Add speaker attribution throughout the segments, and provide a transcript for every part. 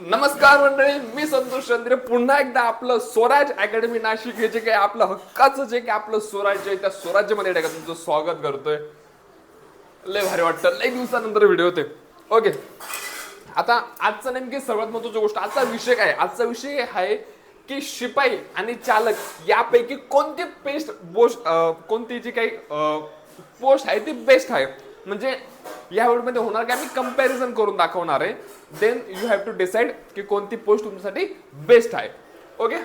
Speaker 1: नमस्कार मंडळी मी संतोष चंद्रे. पुन्हा एकदा आपलं स्वराज अकॅडमी नाशिक हे जे काही आपलं हक्काचं जे काही आपलं स्वराज्य आहे त्या स्वराज्यामध्ये नाही का तुमचं स्वागत करतोय. लय भारी वाटतं. लय दिवसानंतर व्हिडिओ होते. ओके आता आजचा नेमकी सर्वात महत्वाची गोष्ट आजचा विषय काय? आजचा विषय आहे की शिपाई आणि चालक यापैकी कोणती पेस्ट बोस्ट कोणती जी काही पोस्ट आहे ती बेस्ट आहे. म्हणजे या व्हिडिओमध्ये होणार काय? मी कंपॅरिझन करून दाखवणार आहे. Then you have to decide की कोणती पोस्ट तुमच्यासाठी बेस्ट आहे. ओके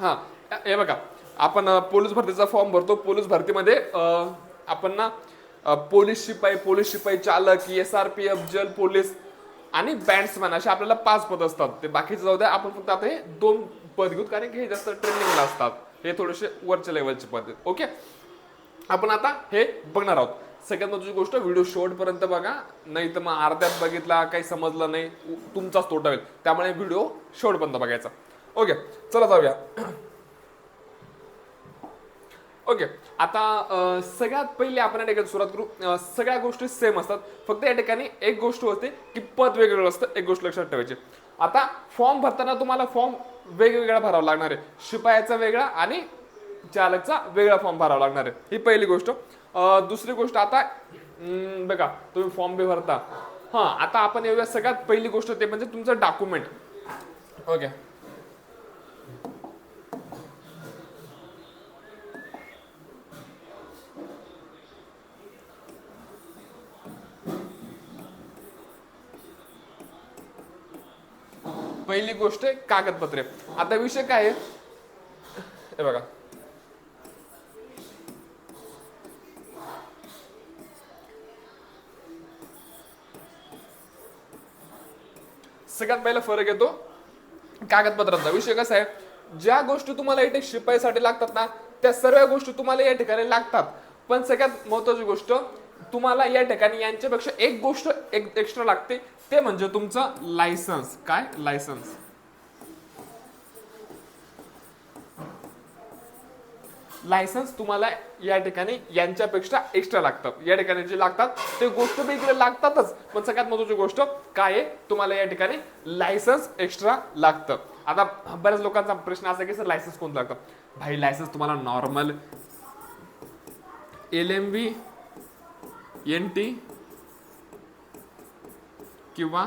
Speaker 1: हा. हे बघा. आपण पोलीस भरतीचा फॉर्म भरतो. पोलीस भरतीमध्ये आपण ना पोलीस शिपाई पोलीस शिपाई चालक एस आर पी एफ जल पोलीस आणि बँड्समॅन असे आपल्याला पाच पद असतात. ते बाकीचे जाऊ द्या. आपण फक्त आता हे दोन पद घेऊ. कारण की हे जास्त ट्रेनिंगला असतात. हे थोडेसे वरच्या लेवलचे पद ओके आपण आता हे बघणार आहोत. सगळ्यात महत्वाची गोष्ट व्हिडिओ शेवटपर्यंत बघा. नाही तर मग अर्ध्यात बघितला काही समजलं नाही तुमचाच तोटा होईल. त्यामुळे व्हिडिओ शेवटपर्यंत बघायचा. ओके चला जाऊया. ओके आता सगळ्यात पहिले आपण या ठिकाणी सुरुवात करू. सगळ्या गोष्टी सेम असतात. फक्त या ठिकाणी एक गोष्ट होते की पद वेगवेगळं असतं एक गोष्ट लक्षात ठेवायची. आता फॉर्म भरताना तुम्हाला फॉर्म वेगवेगळा भरावा लागणार आहे. शिपायाचा वेगळा आणि चालकचा वेगळा फॉर्म भरावा लागणार आहे. ही पहिली गोष्ट. दुसरी गोष्ट आता बघा तुम्ही फॉर्म बी भरता. हा आता आपण येऊया सगळ्यात पहिली गोष्ट ते म्हणजे तुमचं डॉक्युमेंट ओके पहिली गोष्ट आहे कागदपत्रे. आता विषय काय आहे? हे बघा. सगळ्यात पहिला फरक येतो कागदपत्रांचा. विषय कसा आहे? ज्या गोष्टी तुम्हाला इथे शिपाईसाठी लागतात ना त्या सर्व गोष्टी तुम्हाला या ठिकाणी लागतात. पण सगळ्यात महत्वाची गोष्ट तुम्हाला या ठिकाणी यांच्यापेक्षा एक गोष्ट एक एक्स्ट्रा लागते ते म्हणजे तुमचं लायसन्स काय? लायसन्स लायसन्स तुम्हाला या ठिकाणी यांच्यापेक्षा एक्स्ट्रा लागतात या ठिकाणी जे लागतात ते गोष्ट वेगळे लागतातच. पण सगळ्यात महत्वाची गोष्ट काय आहे? तुम्हाला या ठिकाणी लायसन्स एक्स्ट्रा लागतं. आता बऱ्याच लोकांचा प्रश्न असा की सर लायसन्स कोणतं लागतं? भाई लायसन्स तुम्हाला normal L M V N T किंवा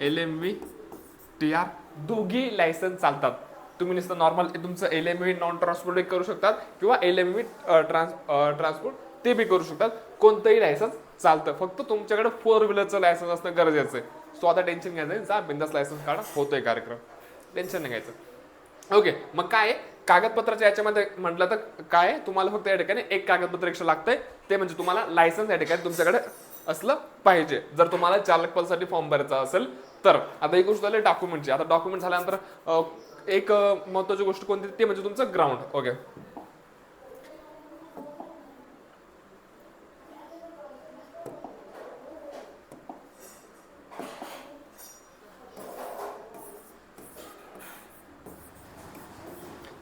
Speaker 1: L M V T R दोघी लायसन्स चालतात. तुम्ही नुसतं नॉर्मल तुमचं L M V non transport करू शकतात किंवा L M V trans transport ते बी करू शकतात. कोणतंही लायसन्स चालतं. फक्त तुमच्याकडे फोर व्हीलरचं लायसन्स असणं गरजेचं आहे. सो आता टेन्शन घ्यायचं जा बिंदास लायसन्स काढा. होतोय कार्यक्रम. टेन्शन नाही घ्यायचं. ओके मग काय आहे? कागदपत्राच्या याच्यामध्ये म्हटलं तर काय आहे? तुम्हाला फक्त या ठिकाणी एक कागदपत्र एक्स्ट्रा लागतंय. ते म्हणजे तुम्हाला लायसन्स या ठिकाणी तुमच्याकडे असलं पाहिजे. जर तुम्हाला चालक पदासाठी फॉर्म भरायचा असेल तर. आता एक गोष्ट झाली डॉक्युमेंटची आता डॉक्युमेंट झाल्यानंतर एक महत्वाची गोष्ट कोणती? ते म्हणजे तुमचं ग्राउंड ओके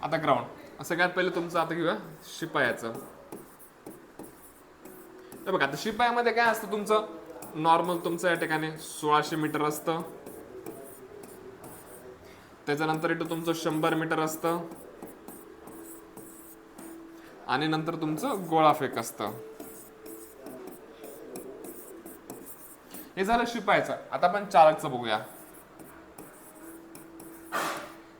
Speaker 1: आता ग्राउंड सगळ्यात पहिले तुमचं आता घेऊया शिपायाचं. बघा आता शिपायामध्ये काय असतं तुमचं? नॉर्मल तुमचं या ठिकाणी सोळाशे मीटर असतं. त्याच्यानंतर इथं तुमचं शंभर मीटर असतं. आणि नंतर तुमचं गोळाफेक असतं. हे झालं शिपायचं. आता आपण चालकचं बघूया.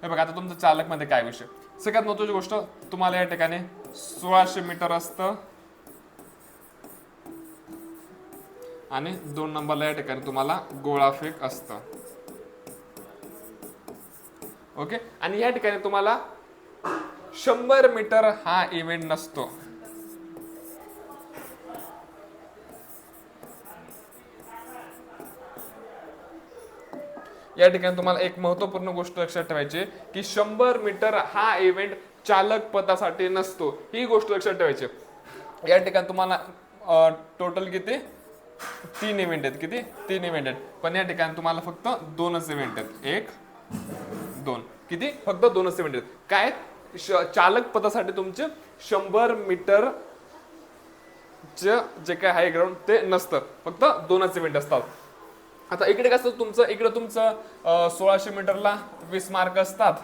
Speaker 1: हे बघा आता तुमचं चालकमध्ये काय विषय? सगळ्यात महत्वाची गोष्ट तुम्हाला या ठिकाणी सोळाशे मीटर असतं. आणि दोन नंबरला या ठिकाणी तुम्हाला गोळाफेक असतं. ओके? आणि या ठिकाणी तुम्हाला शंभर मीटर हा इव्हेंट नसतो. या ठिकाणी तुम्हाला एक महत्त्वपूर्ण गोष्ट लक्षात ठेवायची की शंभर मीटर हा इव्हेंट चालक पदासाठी नसतो. ही गोष्ट लक्षात ठेवायची या ठिकाणी तुम्हाला टोटल किती? तीन इव्हेंट आहेत. किती? तीन इव्हेंट आहेत. पण या ठिकाणी तुम्हाला फक्त दोनच इव्हेंट आहेत. एक दोन किती? फक्त दोनच इव्हेंट काय? चालक पदासाठी तुमचे शंभर मीटर जे जे काय हाय ग्राउंड ते नसतं. फक्त दोनच इव्हेंट असतात. आता इकडे कसं तुमचं इकडे तुमचं सोळाशे मीटरला वीस मार्क असतात.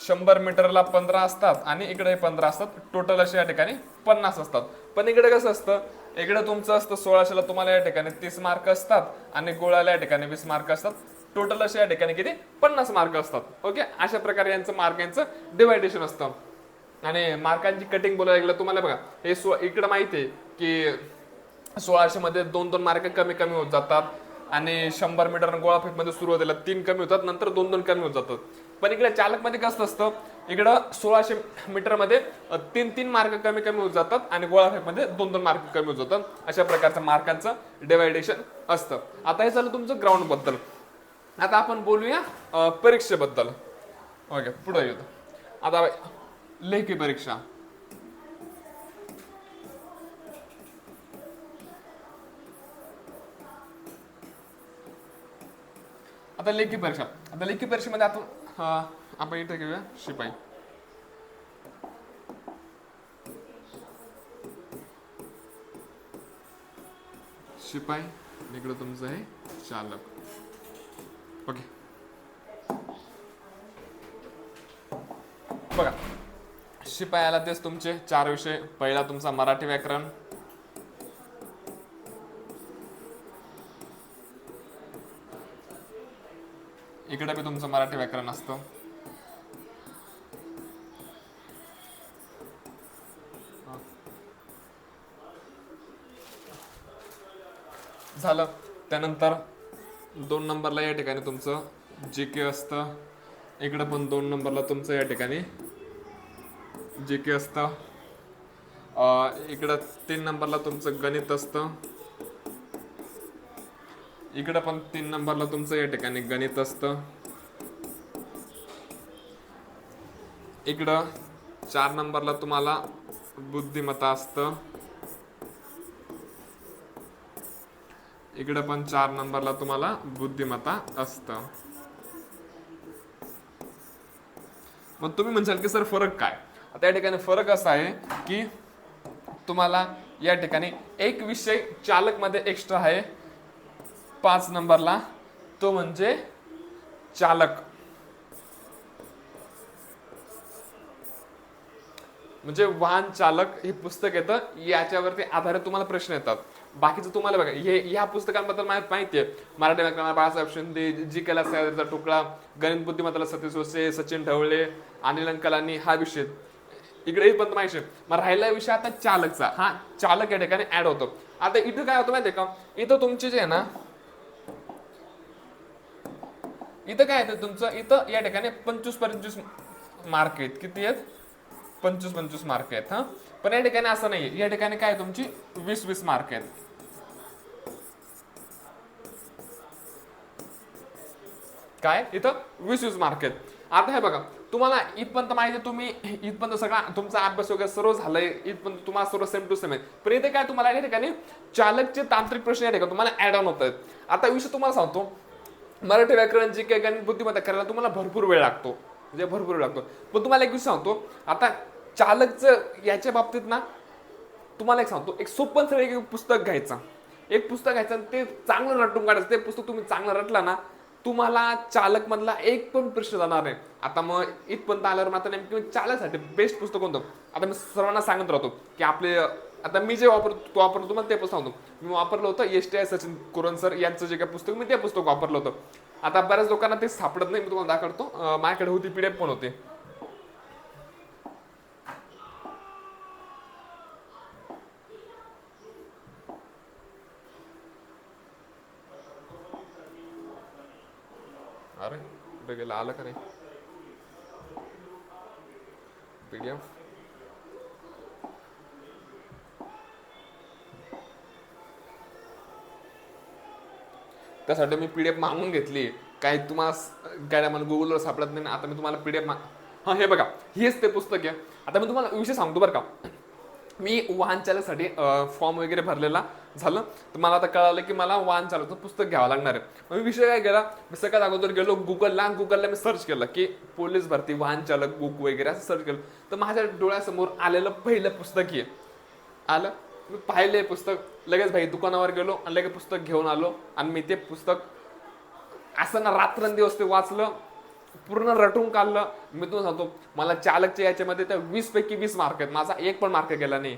Speaker 1: शंभर मीटरला पंधरा असतात आणि इकडे पंधरा असतात. टोटल असे या ठिकाणी पन्नास असतात. पण इकडे कसं असतं? इकडे तुमचं असतं सोळाशेला तुम्हाला या ठिकाणी तीस मार्क असतात आणि गोळ्याला या ठिकाणी वीस मार्क असतात. टोटल असे या ठिकाणी किती? पन्नास मार्क असतात. ओके अशा प्रकारे यांचं मार्क यांचं डिवायडेशन असतं. आणि मार्कांची कटिंग बोलायला गेलं तुम्हाला बघा हे सो इकडं माहिती आहे की सोळाशे मध्ये दोन दोन मार्क कमी कमी होत जातात. आणि शंभर मीटर गोळा मध्ये सुरुवातीला तीन कमी होतात नंतर दोन दोन कमी होत जातात. पण इकडे चालकमध्ये कसं असतं? इकडं सोळाशे मीटरमध्ये तीन तीन मार्क कमी कमी होत जातात आणि गोळा फेकमध्ये दोन दोन मार्क कमी होत जातात. अशा प्रकारचं मार्कांचं डिवायडेशन असतं. आता हे झालं तुमचं ग्राउंडबद्दल. आता आपण बोलूया परीक्षेबद्दल. ओके पुढे येतो आता लेखी परीक्षा. आता लेखी परीक्षा. आता लेखी परीक्षेमध्ये आपण अं, आपण इथे घेऊया शिपाई. शिपाई इकडं तुमचं आहे चालक. ओके बघा शिपायाला तेच तुमचे. चार विषय. पहिला तुमचा मराठी व्याकरण. इकडे बी तुमचं मराठी व्याकरण असतं. झालं. त्यानंतर दोन नंबरला या ठिकाणी तुमचं जे के असतं. इकडं पण दोन नंबरला तुमचं या ठिकाणी जे के असतं इकडं तीन नंबरला तुमचं गणित असतं. इकडं पण तीन नंबरला तुमचं या ठिकाणी गणित असतं. इकडं चार नंबरला तुम्हाला बुद्धिमत्ता असतं. इकडं पण चार नंबरला तुम्हाला बुद्धिमत्ता असतं. मग तुम्ही म्हणशाल की सर फरक काय? आता या ठिकाणी फरक असा आहे की तुम्हाला या ठिकाणी एक विषय चालकमध्ये एक्स्ट्रा आहे. पाच नंबरला तो म्हणजे चालक. म्हणजे वाहन चालक हे पुस्तक येतं याच्यावरती आधारित तुम्हाला प्रश्न येतात. बाकीचं तुम्हाला बघा हे या पुस्तकांबद्दल मला माहिती आहे मराठी व्याकरण बाळासाहेब शिंदे जी केला सह्याद्रीचा टुकडा गणित बुद्धिमत्ताला सतीश वसे सचिन ढवळे अनिल अंकलांनी हा विषय. इकडे पण माहिती मग राहिला विषय आता चालकचा. हा चालक या ठिकाणी ऍड होतो. आता इथं काय होतं माहितीये का? इथं तुमचे जे आहे ना इथं काय येतं तुमचं? इथं या ठिकाणी पंचवीस पंचवीस मार्क आहेत. किती आहेत? पंचवीस पंचवीस मार्क आहेत हा? पण या ठिकाणी असं नाहीये. या ठिकाणी काय आहे तुमची? वीस वीस मार्क आहेत. काय? इथं? वीस वीस मार्क आहेत आता हे बघा तुम्हाला इथपर्यंत माहिती आहे, तुम्ही इथपर्यंत सगळा तुमचा अभ्यास वगैरे सर्व झालाय इथपर्यंत तुम्हाला सर्व सेम टू सेम आहे. पण इथे काय तुम्हाला या ठिकाणी चालकचे तांत्रिक प्रश्न या ठिकाणी तुम्हाला ऍड ऑन होत आहेत. आता विषय तुम्हाला सांगतो. मराठी व्याकरण जी काही गणित बुद्धिमत्ता करायला तुम्हाला भरपूर वेळ लागतो. म्हणजे भरपूर वेळ लागतो. पण तुम्हाला एक विषय सांगतो. आता चालकचं याच्या बाबतीत ना तुम्हाला एक सांगतो. एक सोपं सरळ एक पुस्तक घ्यायचं. एक पुस्तक घ्यायचं आणि ते चांगलं रटून काढायचं. ते पुस्तक तुम्ही चांगलं रटला ना तुम्हाला चालक मधला एक पण प्रश्न जाणार नाही. आता मग इथपर्यंत आल्यावर आता नेमकं चालकसाठी बेस्ट पुस्तक कोणतं? आता मी सर्वांना सांगत राहतो की आपले आता मी जे वापरतो तो वापरतो तुम्हाला ते पण सांगतो. मी वापरलं होतं S T I Sachin Kuran sir यांचं जे काही पुस्तक मी ते पुस्तक वापरलं होतं. आता बऱ्याच लोकांना ते सापडत नाही मी तुम्हाला दाखवतो. माझ्याकडे होती पीडीएफ पण होते अरे कुठे गेलं आलं का नाही? पीडीएफ त्यासाठी मी पीडीएफ मागून घेतली. काही तुम्हाला काय मला गुगलवर सापडत नाही. आता मी तुम्हाला पीडीएफ मा हा हे बघा. हेच ते पुस्तक आहे. आता मी तुम्हाला विषय सांगतो बरं का. मी वाहन चालकसाठी फॉर्म वगैरे भरलेला झालं. तर मला आता कळालं की मला वाहन चालकचं पुस्तक घ्यावं लागणार आहे. मग मी विषय काय केला? मी सगळ्यात अगोदर गेलो गुगलला गुगलला मी सर्च केलं की पोलीस भरती वाहन चालक बुक वगैरे असं सर्च केलं. तर माझ्या डोळ्यासमोर आलेलं पहिलं पुस्तक हे. आलं? मी पाहिले पुस्तक. लगेच भाई दुकानावर गेलो आणि लगेच पुस्तक घेऊन आलो आणि मी ते पुस्तक असं ना रात्रंदिवस ते वाचलं. पूर्ण रटून काढलं. मी तुम्हाला सांगतो मला चालकच्या याच्यामध्ये त्या वीस पैकी वीस मार्क आहेत. माझा एक पण मार्क गेला नाही.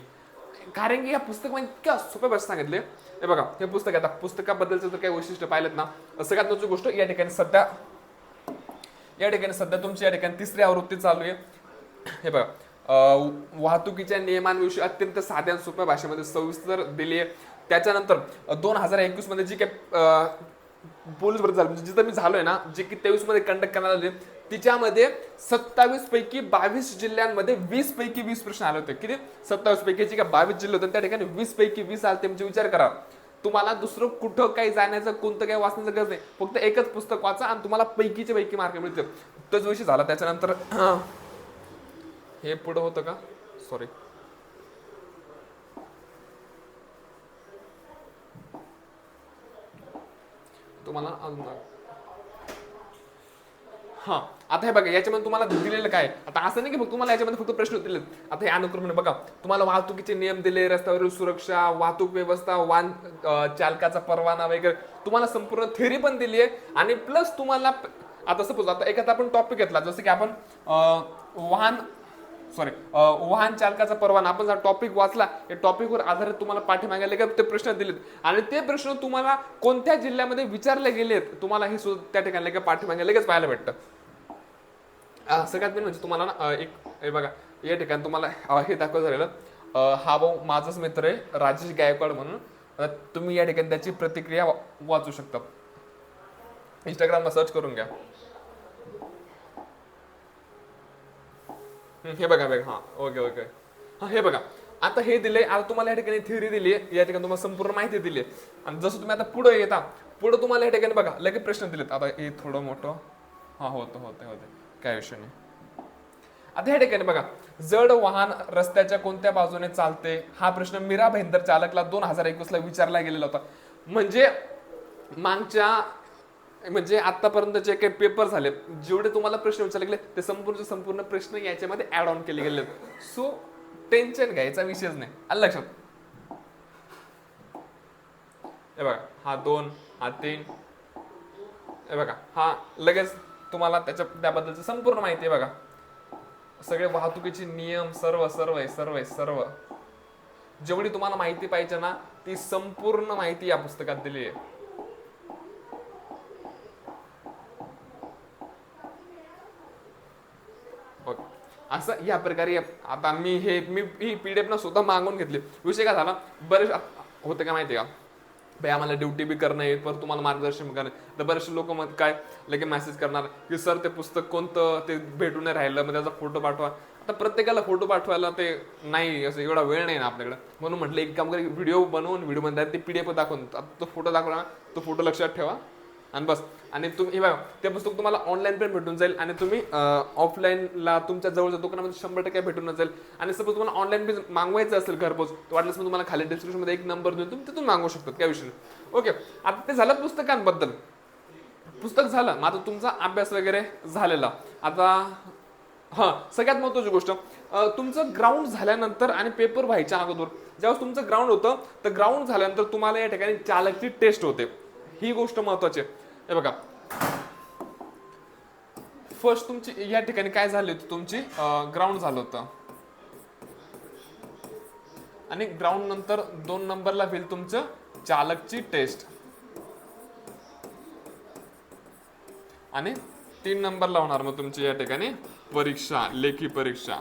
Speaker 1: कारण की या पुस्तकामध्ये इतक्या सोप्या भाषेत सांगितले. हे बघा हे पुस्तक आता पुस्तकाबद्दलचं जर काही वैशिष्ट्य पाहिलं ना. सगळ्यात तुमची गोष्ट या ठिकाणी सध्या या ठिकाणी सध्या तुमची या ठिकाणी तिसरी आवृत्ती चालू आहे. हे बघा वाहतुकीच्या नियमांविषयी अत्यंत साध्या सोप्या भाषेमध्ये सविस्तर दिली आहे. त्याच्यानंतर दोन हजार एकवीसमध्ये जी काही पोलीस भरती झाली. म्हणजे जिथं मी झालोय ना जे की तेवीसमध्ये कंडक्ट करण्यात आले तिच्यामध्ये सत्तावीस पैकी बावीस जिल्ह्यांमध्ये वीस पैकी वीस प्रश्न आले होते. किती? सत्तावीस पैकी जे काही बावीस जिल्हे होते त्या ठिकाणी वीस पैकी वीस आले ते म्हणजे विचार करा. तुम्हाला दुसरं कुठं काही जाण्याचं कोणतं काही वाचण्याचं गरज नाही. फक्त एकच पुस्तक वाचा आणि तुम्हाला पैकीचे पैकी मार्क मिळतील. तोच विषय झाला त्याच्यानंतर हे पुढं होतं का? सॉरी तुम्हाला अजून हा आता हे बघा याच्यामध्ये तुम्हाला दिलेलं काय? आता असं नाही की फक्त तुम्हाला याच्यामध्ये फक्त प्रश्न दिलेत. आता हे अनुक्रमणे बघा तुम्हाला वाहतुकीचे नियम दिले रस्त्यावरील सुरक्षा वाहतूक व्यवस्था वाहन चालकाचा परवाना वगैरे तुम्हाला संपूर्ण थेरी पण दिली आहे. आणि प्लस तुम्हाला आता सपोज आता एखादा आपण टॉपिक घेतला जसं की आपण वाहन सॉरी वाहन चालकाचा परवाना. आपण जर टॉपिक वाचला या टॉपिकवर आधारित तुम्हाला पाठीमागे लगेच ते प्रश्न दिलेत. आणि ते प्रश्न तुम्हाला कोणत्या जिल्ह्यामध्ये विचारले गेलेत तुम्हाला हे सुद्धा त्या ठिकाणी लगेच पाठीमागे लगेच पाहायला भेटतं. सगळ्यात मेन म्हणजे तुम्हाला ना एक हे बघा या ठिकाणी तुम्हाला हे दाखवलं झालेलं. हा भाऊ माझाच मित्र आहे राजेश गायकवाड म्हणून. तुम्ही या ठिकाणी त्याची प्रतिक्रिया वाचू शकता. इंस्टाग्रामला सर्च करून घ्या. हे बघा बघा हा. ओके ओके हा हे बघा. आता हे दिले आता तुम्हाला या ठिकाणी थिअरी दिली आहे या ठिकाणी तुम्हाला संपूर्ण माहिती दिली आहे आणि जसं तुम्ही आता पुढे येता पुढे तुम्हाला या ठिकाणी बघा लगेच प्रश्न दिलेत. आता हे थोडं मोठं. हा होतं होतं होते. काय विषय नाही. आता या ठिकाणी बघा जड वाहन रस्त्याच्या कोणत्या बाजूने चालते? हा प्रश्न मीरा भेंदर चालकला दोन हजार एकवीस ला विचारला गेलेला होता. म्हणजे मागच्या म्हणजे आतापर्यंत जे काही पेपर झाले जेवढे तुम्हाला प्रश्न विचारले गेले ते संपूर्ण संपूर्ण प्रश्न याच्यामध्ये ऍड ऑन केले गेले. सो टेन्शन घ्यायचा विषयच नाही. आलं लक्षात? हे बघा हा दोन हा तीन. हे बघा हा लगेच तुम्हाला त्याच्या त्याबद्दलची संपूर्ण माहिती आहे बघा. सगळे वाहतुकीचे नियम सर्व सर्व आहे सर्व आहे सर्व. जेवढी तुम्हाला माहिती पाहिजे ना ती संपूर्ण माहिती या पुस्तकात दिली आहे बघ. असं या प्रकारे आता मी हे मी ही पी डी ना स्वतः मागून घेतली. विषय काय झाला? बरेच होते का माहिती का? भाई आम्हाला ड्युटी बी करणं आहे पर तुम्हाला मार्गदर्शन करणं तर बरेचसे लोक मग काय लगेच मेसेज करणार की सर ते पुस्तक कोणतं? ते भेटून नाही राहिलं मग त्याचा फोटो पाठवा. आता प्रत्येकाला फोटो पाठवायला ते नाही असं एवढा वेळ नाही ना आपल्याकडे. म्हणून म्हटलं एक काम कर व्हिडिओ बनवून व्हिडिओमध्ये ते पीडीएफ दाखवून आता तो फोटो दाखवला तो फोटो लक्षात ठेवा. आणि बस. आणि तुम्ही हे बघा ते पुस्तक तुम्हाला ऑनलाईन पण भेटून जाईल आणि तुम्ही ऑफलाईनला तुमच्या जवळच्या दुकानामध्ये शंभर टक्के भेटून जाईल. आणि सपोज तुम्हाला ऑनलाईन पण मागवायचं असेल घरपोच तर मग तुम्हाला खाली डिस्क्रिप्शनमध्ये एक नंबर देऊन तुम्ही तिथून मागवू शकतात काय विषय नाही. ओके आता ते झालं पुस्तकांबद्दल. पुस्तक झालं मग आता तुमचा अभ्यास वगैरे झालेला. आता हा सगळ्यात महत्वाची गोष्ट तुमचं ग्राउंड झाल्यानंतर आणि पेपर व्हायच्या अगोदर ज्यावेळेस तुमचं ग्राउंड होतं तर ग्राउंड झाल्यानंतर तुम्हाला या ठिकाणी चालकची टेस्ट होते. ही गोष्ट महत्वाची आहे. हे बघा. फर्स्ट तुमची या ठिकाणी काय झाली होती तुमची? ग्राउंड झालं होतं. आणि ग्राउंड नंतर दोन नंबरला होईल तुमचं चालकची टेस्ट आणि तीन नंबरला होणार मग तुमची या ठिकाणी परीक्षा लेखी परीक्षा.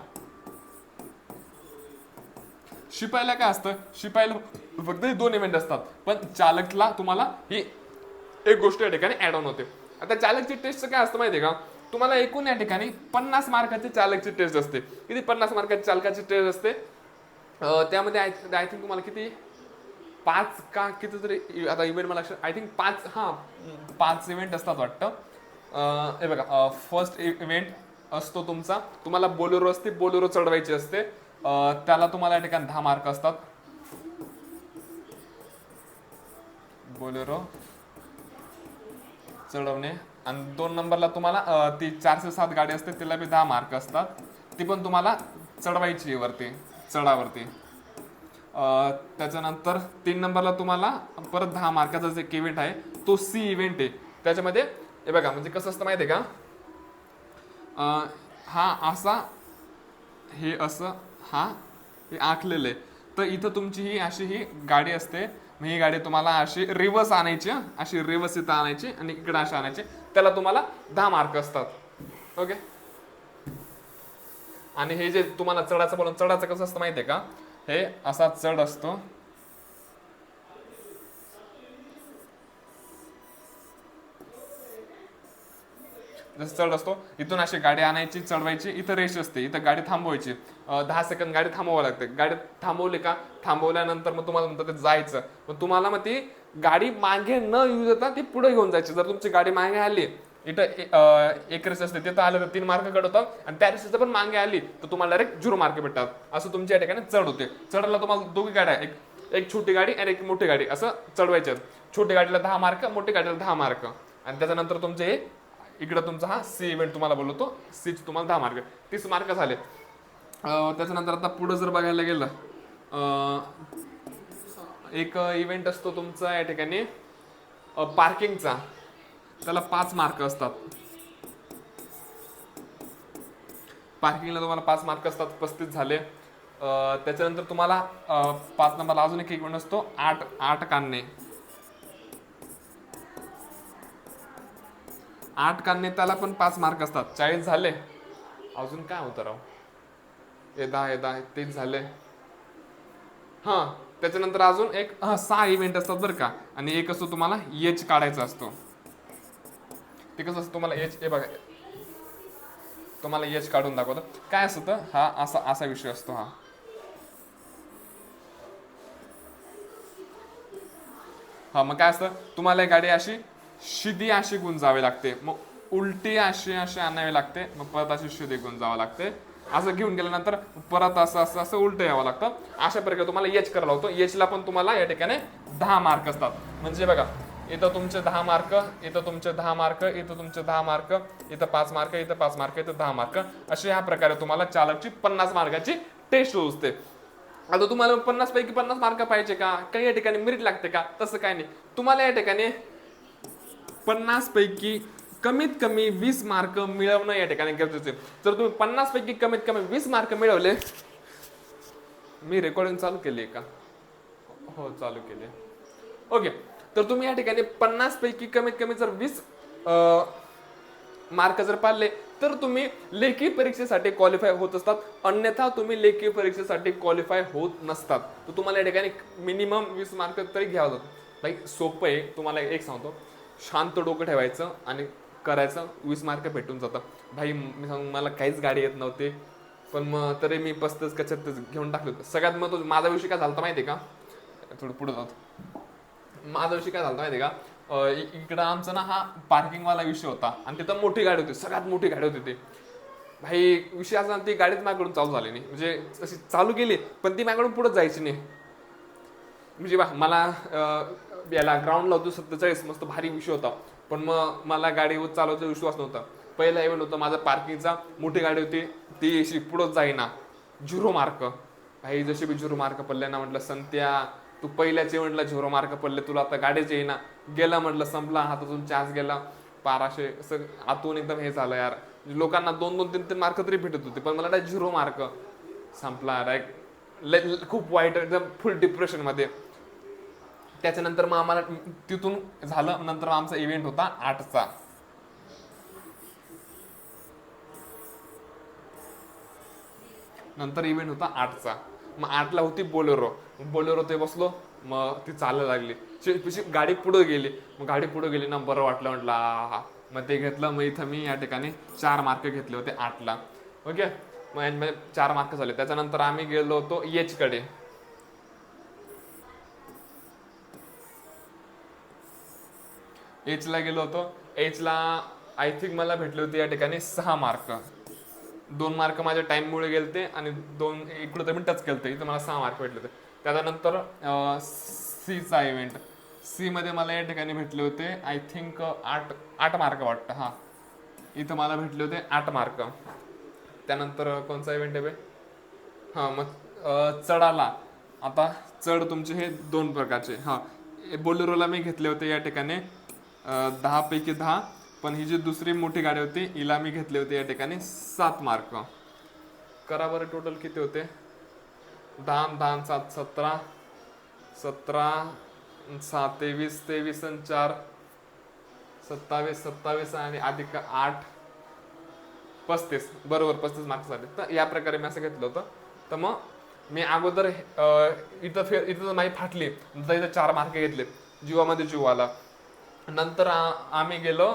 Speaker 1: शिपायला काय असतं? शिपायला फक्त दोन इव्हेंट असतात. पण चालकला तुम्हाला ही एक गोष्ट या ठिकाणी ऍड ऑन होते. आता चालकची टेस्ट काय असतं माहितीये का? तुम्हाला एकूण या ठिकाणी पन्नास मार्काची चालकची टेस्ट असते. किती पन्नास मार्काची चालकाची टेस्ट असते? त्यामध्ये आय थिंक तुम्हाला किती? पाच का किती तरी e, आता इव्हेंट मला आय थिंक पाच हा पाच इव्हेंट असतात वाटतं. हे बघा फर्स्ट इव्हेंट e, असतो तुमचा. तुम्हाला बोलेरो असते बोलेरो चढवायची असते. त्याला तुम्हाला या ठिकाणी दहा मार्क असतात. बोलेरो. चढवणे. आणि दोन नंबरला तुम्हाला ती चारशे सात गाडी असते तिला बी दहा मार्क असतात. ती पण तुम्हाला चढवायची आहे वरती चढावरती. त्याच्यानंतर तीन नंबरला तुम्हाला परत दहा मार्काचा जे इव्हेंट आहे तो सी इव्हेंट आहे. त्याच्यामध्ये हे बघा म्हणजे कसं असतं माहिती आहे का? हा असा हे असं हा हे आखलेलं आहे. तर इथं तुमची ही अशी ही गाडी असते मग ही गाडी तुम्हाला अशी रिवर्स आणायची अशी रिवर्स इथं आणायची आणि इकडे अशी आणायची. त्याला तुम्हाला दहा मार्क असतात. ओके? आणि हे जे तुम्हाला चढाचं बोलून चढाचं कसं असतं माहिती आहे का? हे असा चढ असतो. जसं चढ असतो. इथून अशी गाडी आणायची चढवायची इथं रेष असते. इथं गाडी थांबवायची. दहा सेकंद गाडी थांबवावं लागते. गाडी थांबवली का? थांबवल्यानंतर मग तुम्हाला म्हणतात जायचं. मग तुम्हाला मग ती गाडी मागे न येऊ देता ती पुढे घेऊन जायची. जर तुमची गाडी मागे आली इथं ए- एक रेस असते तिथं आलं तर तीन मार्क कडवतात आणि त्या रेषेचं पण मागे आली तर तुम्हाला डायरेक्ट झिरो मार्क भेटतात. असं तुमच्या या ठिकाणी चढ होते. चढायला तुम्हाला दोघी गाड्या एक एक छोटी गाडी आणि एक मोठी गाडी. असं चढवायचे. छोटी गाडीला दहा मार्क मोठी गाडीला दहा मार्क. आणि त्याच्यानंतर तुमचे हे इकडं तुमचा हा सी इव्हेंट तुम्हाला बोलवतो. सीच तुम्हाला दहा मार्क तीस मार्क झाले. त्याच्यानंतर आता पुढं जर बघायला गेलं एक इव्हेंट असतो तुमचा या ठिकाणी पार्किंगचा त्याला पाच मार्क असतात. पार्किंगला तुम्हाला पाच मार्क असतात पस्तीस झाले. त्याच्यानंतर तुम्हाला पाच नंबरला अजून एक इव्हेंट असतो आठ आठ काढणे आठ काढणे त्याला पण पाच मार्क असतात. चाळीस झाले. अजून काय होतं राव? हे दहा हे दहा तेच झाले. हां त्याच्यानंतर अजून एक सहा इव्हेंट असतात बरं का. आणि एक असतो तुम्हाला एच काढायचा असतो. ते कसं असतं तुम्हाला एच हे बघा. तुम्हाला एच काढून दाखवतो. काय असतं हा असा असा विषय असतो हा. हा मग काय असतं? तुम्हाला एक गाडी अशी शिदी अशी गुंजावे लागते. मग उलटी अशी अशी आणावी लागते मग परत अशी शिदी गुंजावं लागते. असं घेऊन गेल्यानंतर परत असं असं असं उलट यावं लागतं. अशा प्रकारे तुम्हाला एच करायला होतो. एचला पण तुम्हाला या ठिकाणी दहा मार्क असतात. म्हणजे बघा इथं तुमचे दहा मार्क इथं तुमचे दहा मार्क इथं तुमचे दहा मार्क इथं पाच मार्क इथं पाच मार्क इथं दहा मार्क. अशा ह्या प्रकारे तुम्हाला चालकची पन्नास मार्काची टेस्ट असते आता तुम्हाला पन्नास पैकी पन्नास मार्क पाहिजे का? काही या ठिकाणी मेरिट लागते का? तसं काय नाही. तुम्हाला या ठिकाणी पन्नास पैकी कमीत कमी वीस मार्क मिळवणं या ठिकाणी गरजेचं आहे. जर तुम्ही पन्नास पैकी कमीत कमी वीस मार्क मिळवले मी रेकॉर्डिंग चालू केली आहे का? हो चालू केली ओके तर तुम्ही या ठिकाणी पन्नास पैकी कमीत कमी जर वीस मार्क जर पाडले तर तुम्ही लेखी परीक्षेसाठी क्वालिफाय होत असतात. अन्यथा तुम्ही लेखी परीक्षेसाठी क्वालिफाय होत नसतात. तर तुम्हाला या ठिकाणी मिनिमम वीस मार्क तरी घ्यावं लागतं लाईक सोपं आहे. तुम्हाला एक सांगतो. शांत डोकं ठेवायचं आणि करायचं. वीस मार्क भेटून जातं भाई मी सांग मला काहीच गाडी येत नव्हती. पण मग तरी मी पस्तीस का छत्तीस घेऊन टाकलं होतं. सगळ्यात महत्त्वाचं माझा विषय काय झाला होता माहिती आहे का? थोडं पुढे जातो माझा विषय काय झाला माहिती आहे का इकडं आमचा ना हा पार्किंगवाला विषय होता. आणि तिथं मोठी गाडी होती. सगळ्यात मोठी गाडी होती ती. भाई विषय असा ना, ती गाडीच माझ्याकडून चालू झाली नाही. म्हणजे अशी चालू केली पण ती माझ्याकडून पुढे जायची नाही. म्हणजे बा मला याला ग्राउंडला होतो सत्तेचाळीस मस्त भारी विषय होता. पण मग मला गाडीवर चालवायचा विश्वास नव्हता. पहिला इव्हेंट होता माझा पार्किंगचा मोठी गाडी होती. ती अशी पुढं जाईना. झिरो मार्क भाई जसे बी झिरो मार्क पडले ना म्हटलं संत्या तू पहिल्याच इव्हेंटला झिरो मार्क पडले तुला आता गाडीच येईना. गेला म्हटलं संपला हातातून चार्ज गेला. पाराशे असं आतून एकदम हे झालं यार. लोकांना दोन दोन तीन तीन मार्क तरी भेटत होते पण मला डायरेक्ट झिरो मार्क संपला डायरेक्ट खूप वाईट एकदम फुल डिप्रेशनमध्ये त्याच्यानंतर मग आम्हाला तिथून झालं नंतर आमचा इव्हेंट होता आठचा. नंतर इव्हेंट होता आठचा. मग आठला होती बोलेरो. बोलेरो ते बसलो मग ती चालायला लागली. पिशी गाडी पुढे गेली. मग गाडी पुढे गेली ना बरं वाटलं म्हटलं मग ते घेतलं मग इथं मी या ठिकाणी चार मार्क घेतले होते आठला. ओके? मग चार मार्क झाले. त्याच्यानंतर आम्ही गेलो होतो एच एचला गेलो होतो. एचला आय थिंक मला भेटले होते या ठिकाणी सहा मार्क दोन मार्क माझ्या टाइममुळे गेलते आणि दोन इकडं तर मी टच केलते. इथं मला सहा मार्क भेटले होते. त्याच्यानंतर सीचा इव्हेंट सीमध्ये मला या ठिकाणी भेटले होते आय थिंक आठ आठ मार्क वाटतं हां. इथं मला भेटले होते आठ मार्क त्यानंतर कोणचा इव्हेंट आहे बे? हां मग चढाला. आता चढ तुमचे हे दोन प्रकारचे. हां बोलेरोला मी घेतले होते या ठिकाणी. दहापैकी दहा. पैकी दहा पण ही जी दुसरी मोठी गाडी होती हिला मी घेतली होती या ठिकाणी सात मार्क. करा बरं टोटल किती होते? दहा दहा सात सतरा. सतरा सात सहा तेवीस तेवीस आणि चार. सत्तावीस सत्तावीस आणि अधिक आठ. पस्तीस. बरोबर पस्तीस मार्क्स झाले तर या प्रकारे मी असं घेतलं होतं. तर मग मी अगोदर इथं फे इथं जर माझी फाटली तर इथं चार मार्क घेतले. जीवामध्ये जीव आला. नंतर आम्ही गेलो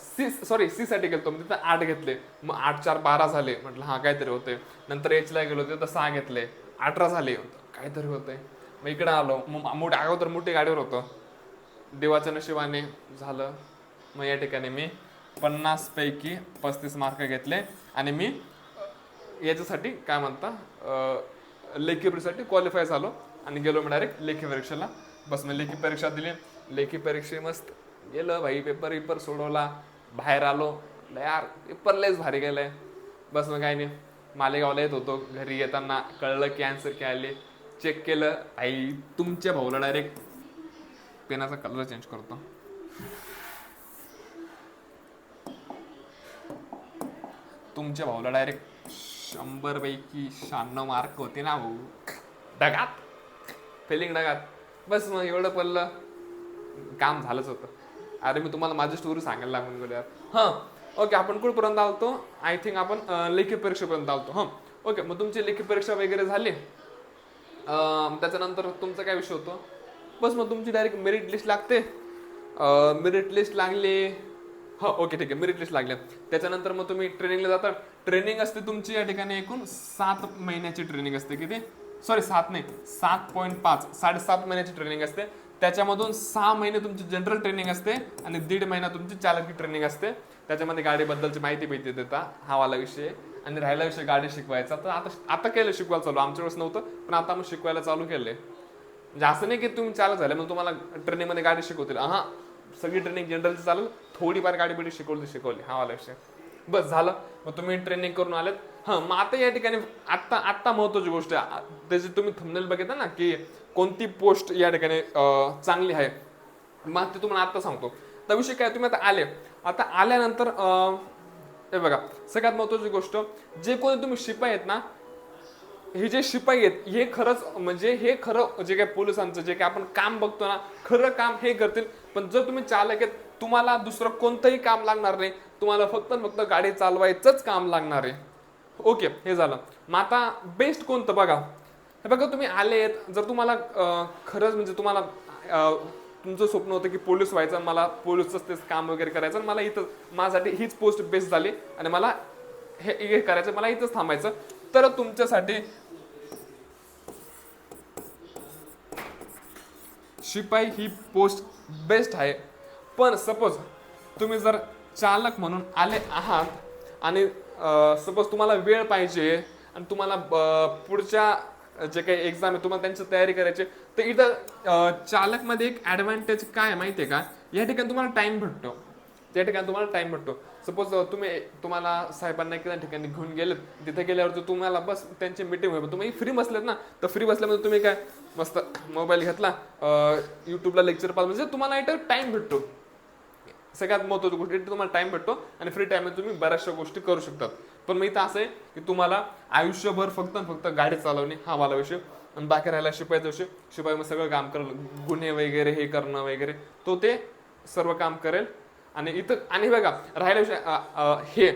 Speaker 1: सी सॉरी सी साठी गेलो मग म्हणजे तिथं आठ घेतले. मग आठ चार बारा झाले. म्हटलं हा काहीतरी होते. नंतर एचला गेलो तिथं सहा घेतले. अठरा झाले. काहीतरी होते. मग इकडे आलो. मग मोठ्या अगोदर मोठी गाडीवर होतो. देवाच्या नशिबाने झालं. मग या ठिकाणी मी पन्नास पैकी पस्तीस मार्क घेतले. आणि मी याच्यासाठी काय म्हणता लेखी परीक्षेसाठी क्वालिफाय झालो. आणि गेलो मी डायरेक्ट लेखी परीक्षेला. बस मी लेखी परीक्षा दिली. लेखी परीक्षे मस्त. गेलं भाई पेपर विपर सोडवला. बाहेर आलो. यार पेपर लयच भारी गेलाय. बस मग काय नाही. मालेगावला येत होतो. घरी येताना कळलं की आन्सर काय आले. चेक केलं. आई तुमच्या भाऊला डायरेक्ट पेनाचा कलर चेंज करतो. तुमच्या भाऊला डायरेक्ट शंभर पैकी शहाण्णव मार्क होते ना भाऊ. डगात फेलिंग डगात बस मग एवढं पडलं. काम झालंच होतं. अरे मी तुम्हाला माझी स्टोरी सांगायला लागून गेलो यार. हां ओके आपण कुठपर्यंत आलतो? आय थिंक आपण लेखी परीक्षेपर्यंत आलतो. हां ओके मग तुमची लेखी परीक्षा वगैरे झाली? त्याच्यानंतर तुमचा काय विषय होतो? बस मग तुमची डायरेक्ट मेरिट लिस्ट लागते. मेरिट लिस्ट लागली. हो ओके ठीक आहे मेरिट लिस्ट लागल्या त्याच्यानंतर मग तुम्ही ट्रेनिंगला जाता. ट्रेनिंग असते तुमची या ठिकाणी एकूण सात महिन्याची ट्रेनिंग असते. किती? सॉरी सात नाही सात पॉईंट पाच साडेसात महिन्याची ट्रेनिंग असते. त्याच्यामधून सहा महिने तुमची जनरल ट्रेनिंग असते आणि दीड महिना तुमची चालकी ट्रेनिंग असते. त्याच्यामध्ये गाडीबद्दलची माहिती माहिती देता हा वाला विषय आणि राहिला विषय गाडी शिकवायचा. तर आता आता केलं शिकवायला चालू. आमच्या वेळेस नव्हतं पण आता मग शिकवायला चालू केले म्हणजे असं नाही की तुम्ही चालक झाले मग तुम्हाला ट्रेनिंगमध्ये गाडी शिकवतील. हा सगळी ट्रेनिंग जनरलची चालेल. थोडीफार गाडी बिडी शिकवली शिकवली. हा वाला विषय. बस झालं. मग तुम्ही ट्रेनिंग करून आलेत. हां मग आता या ठिकाणी आत्ता आत्ता महत्वाची गोष्ट आहे. त्याची तुम्ही थंबनेल बघितलं ना की कोणती पोस्ट या ठिकाणी चांगली आहे? मग ते तुम्हाला आत्ता सांगतो. त्याविषयी काय तुम्ही आता आले. आता आल्यानंतर हे बघा सगळ्यात महत्वाची गोष्ट जे कोणी तुम्ही शिपाई आहेत ना हे जे शिपाई आहेत हे खरंच म्हणजे हे खरं जे काय पोलिसांचं जे काय आपण काम बघतो ना खरं काम हे करतील. पण जर तुम्ही चालक आहेत तुम्हाला दुसरं कोणतंही काम लागणार नाही. तुम्हाला फक्त फक्त गाडी चालवायचंच काम लागणार आहे. ओके हे झालं. मग आता बेस्ट कोणतं बघा. बघा तुम्ही आले आहेत. जर तुम्हाला खरंच म्हणजे तुम्हाला तुमचं स्वप्न होतं की पोलीस व्हायचं मला पोलीसचं तेच काम वगैरे करायचं आणि मला इथं माझ्यासाठी हीच पोस्ट बेस्ट झाली आणि मला हे हे करायचं मला इथंच थांबायचं. तर तुमच्यासाठी शिपाई ही पोस्ट बेस्ट आहे. पण सपोज तुम्ही जर चालक म्हणून आले आहात आणि सपोज तुम्हाला वेळ पाहिजे आणि तुम्हाला पुढच्या जे काही एक्झाम आहे तुम्हाला त्यांची तयारी करायची तर इथं चालकमध्ये एक ॲडव्हान्टेज काय माहिती आहे का? या ठिकाणी तुम्हाला टाइम भेटतो. त्या ठिकाणी तुम्हाला टाइम भेटतो. सपोज तुम्ही तुम्हाला साहेबांना एखाद्या ठिकाणी घेऊन गेलेत. तिथे गेल्यावर तुम्हाला बस त्यांची मिटिंग होईल. तुम्ही फ्री बसलेत ना तर फ्री बसल्यामध्ये तुम्ही काय मस्त मोबाईल घेतला यूट्यूबला लेक्चर पास म्हणजे तुम्हाला इथं टाइम भेटतो. सगळ्यात महत्वाची गोष्ट तुम्हाला टाइम भेटतो. आणि फ्री टाइममध्ये तुम्ही बऱ्याचशा गोष्टी करू शकतात. पण मग इथं असं आहे की तुम्हाला आयुष्यभर फक्त फक्त गाडी चालवणे हा वाला विषय. आणि बाकी राहिला शिपायचा विषय. शिपाई मग सगळं काम करेल. गुन्हे वगैरे हे करणं वगैरे. तो ते सर्व काम करेल. आणि इथं आणि बघा राहिला विषय हे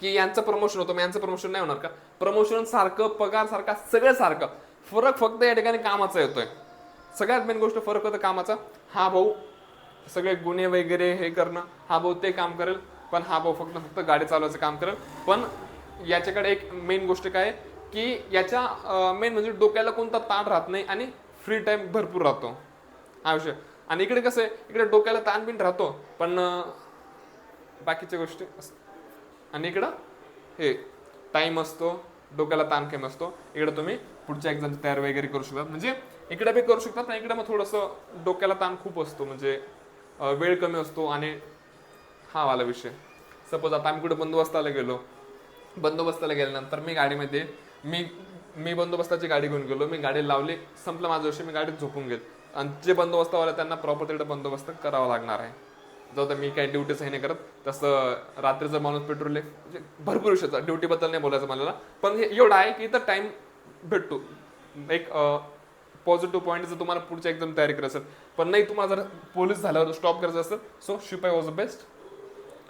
Speaker 1: की यांचं प्रमोशन होतं. मग यांचं प्रमोशन नाही होणार का? प्रमोशन सारखं पगार सारखा सगळं सारखं. फरक फक्त या ठिकाणी कामाचा येतोय. सगळ्यात मेन गोष्ट फरक होतं कामाचा. हा भाऊ सगळे गुन्हे वगैरे हे करणं. हा भाऊ ते काम करेल. पण हा भाऊ फक्त फक्त गाडी चालवायचं काम करेल. पण याच्याकडे एक मेन गोष्ट काय आहे की याच्या मेन म्हणजे डोक्याला कोणता ताण राहत नाही आणि फ्री टाईम भरपूर राहतो. आयुष्य आणि इकडे कसं आहे इकडे डोक्याला ताण बिन राहतो. पण बाकीच्या गोष्टी असं. आणि इकडं हे टाइम असतो डोक्याला ताण कमी असतो. इकडे तुम्ही पुढच्या एक्झामची तयारी वगैरे करू शकतात म्हणजे इकडे बी करू शकतात पण इकडे मग थोडंसं डोक्याला ताण खूप असतो. म्हणजे वेळ कमी असतो आणि हा वाला विषय. सपोज आता आम्ही कुठे बंदोबस्ताला गेलो. बंदोबस्ताला गेल्यानंतर मी गाडीमध्ये मी मी बंदोबस्ताची गाडी घेऊन गेलो. मी गाडी लावली संपलं माझं विषय मी गाडीत झोपून घेत. आणि जे बंदोबस्तवाले त्यांना प्रॉपर तिकडे बंदोबस्त करावा लागणार आहे. जाऊ तर मी काही ड्युटीच हे नाही करत. तसं रात्रीचं माणूस पेट्रोल म्हणजे भरपूर विषय ड्युटीबद्दल नाही बोलायचं मला पण हे एवढं आहे की इथं टाईम भेटतो. एक पॉझिटिव्ह पॉईंट जर तुम्हाला पुढच्या एकदम तयारी करायचं असेल. पण नाही तुम्हाला जर पोलीस झाल्यावर स्टॉप करायचं असेल सो शिपाय वॉज द बेस्ट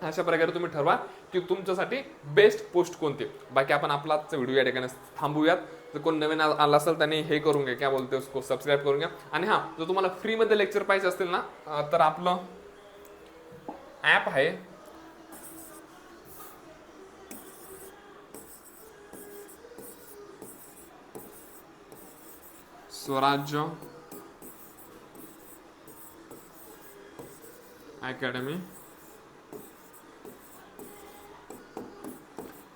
Speaker 1: अशा प्रकारे तुम्ही ठरवा की तुमच्यासाठी बेस्ट पोस्ट कोणते. बाकी आपण आपला व्हिडिओ या ठिकाणी थांबूयात. जर कोण नवीन आला असेल त्यांनी हे करून घ्या. काय बोलते उसको सबस्क्राईब करून घ्या. आणि हा जर तुम्हाला फ्रीमध्ये लेक्चर पाहिजे असतील ना तर आपलं ॲप आहे. स्वराज्य अकॅडमी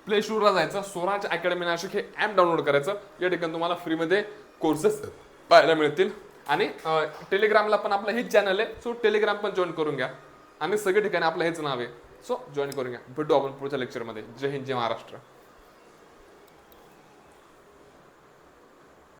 Speaker 1: प्ले स्टोरला जायचं स्वराज अकॅडमी नाशिक हे ॲप डाउनलोड करायचं. या ठिकाणी तुम्हाला फ्रीमध्ये कोर्सेस पाहायला मिळतील. आणि टेलिग्रामला पण आपलं हेच चॅनल आहे सो टेलिग्राम पण जॉईन करून घ्या. आणि सगळ्या ठिकाणी आपलं हेच नाव आहे सो जॉईन करून घ्या. भेटू आपण पुढच्या लेक्चरमध्ये जय हिंद जय महाराष्ट्र.